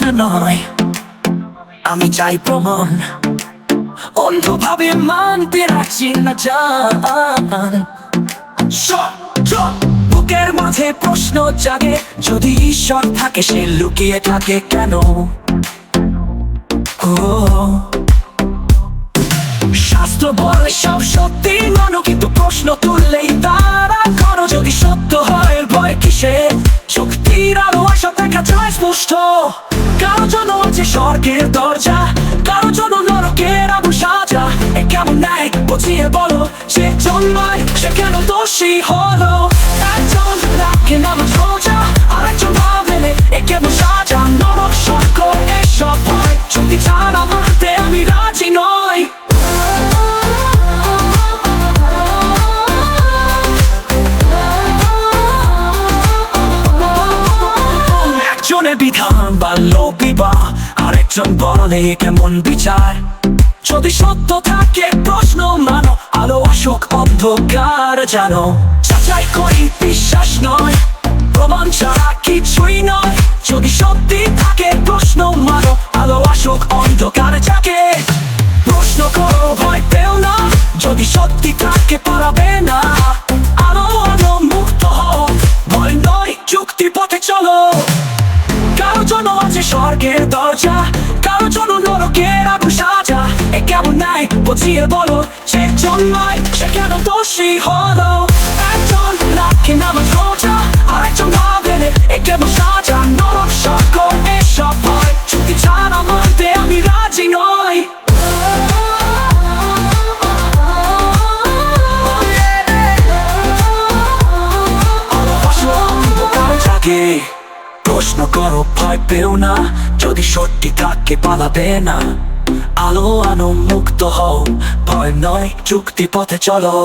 নয় আমি চাই প্রমাণ। অন্ধভাবে মানতে রাখছি না জান। বুকের মাঝে প্রশ্ন জাগে, যদি ঈশ্বর থাকে, সে লুকিয়ে থাকে কেন? শাস্ত্র বলে সব সত্যি, মানো কিন্তু প্রশ্ন তুললেই তারা করো। যদি সত্য হয়, ভয় কিসে শক্তির আলো আশা দেখা যায় স্পষ্ট। কারও জন্য আছে স্বর্গের দরজা, কারও জন্য নরকের আবু সাজা। এ কেমন নাই বুঝিয়ে বলো, সে জন্মায় সে কেন দোষী হলো? একজন রাখে নাম সোজা আর একজন ভাবেলে এ কেমন সাজা? নরক স্বর্গ, এসব হয় যদি জানা মানতে আমি রাজি নই। একজনের বিধান বা লোকিবা আরেকজন বলে কেমন বিচার? যদি সত্য থাকে, প্রশ্ন মানো, আলো অশোক অন্ধকার জানো যাচাই করি, বিশ্বাস নয়, প্রমাণ ছাড়া কিছুই নয়। যদি সত্যি থাকে, প্রশ্ন মানো, আলো অশোক অন্ধকার যাকে। প্রশ্ন করো, ভয় পেও না, যদি সত্যি থাকে, পারাবে না। স্বর্গের দরজা? কারও জন্য নরকের আগুন সাজা। এ কেমন নাই বুঝিয়ে বলো, সে জন্মায়, সে কেন দোষী হলো? একজন রাখে নাম সোজা আর একজন ভাবেন এ কেমন সাজা। নরক স্বর্গ এসব হয়। চুক্তি ছাড়া মানতে আমি রাজি নই। থাকে প্রশ্ন করো, ভয় পেও না, যদি সত্যি থাকে পালাবে না। আলো আনো, মুক্ত হও, ভয় নয় চুক্তি পথে চলো।